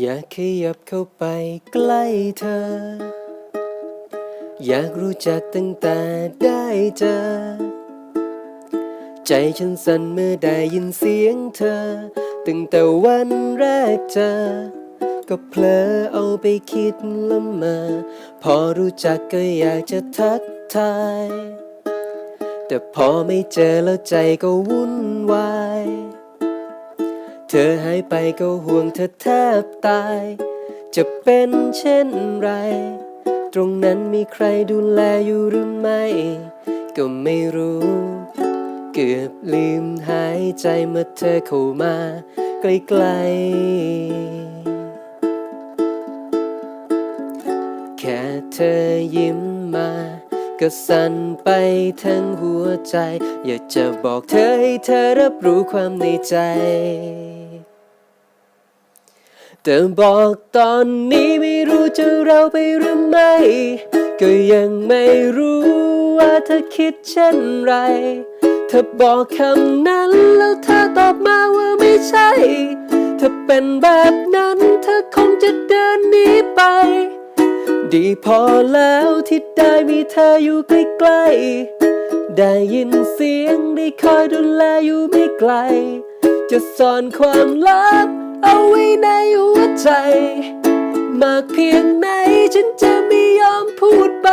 อยากขยับเข้าไปใกล้เธอ อยากรู้จักตั้งแต่ได้เจอ ใจฉันสั่นเมื่อได้ยินเสียงเธอ ตั้งแต่วันแรกเจอ ก็เพลอเอาไปคิดละมา พอรู้จักก็อยากจะทักทาย แต่พอไม่เจอแล้วใจก็วุ่นวาย เธอหายไปก็ห่วงเธอแทบตาย จะเป็นเช่นไร ตรงนั้นมีใครดูแลอยู่หรือไม่ ก็ไม่รู้ เกือบลืมหายใจเมื่อเธอเข้ามาใกล้ๆ แค่เธอยิ้มมาก็สั่นไปทั้งหัวใจ อยากจะบอกเธอให้เธอรับรู้ความในใจ แต่บอกตอนนี้ไม่รู้จะเราไปหรือไม่ ก็ยังไม่รู้ว่าเธอคิดเช่นไร เธอบอกคำนั้นแล้วเธอตอบมาว่าไม่ใช่ เธอเป็นแบบนั้นเธอคงจะเดินหนีไป ดีพอแล้วที่ได้มีเธออยู่ใกล้ๆ ได้ยินเสียงได้คอยดูแลอยู่ไม่ไกล จะซ่อนความลับ เอาไว้ในหัวใจ มากเพียงไหนฉันจะไม่ยอมพูดไป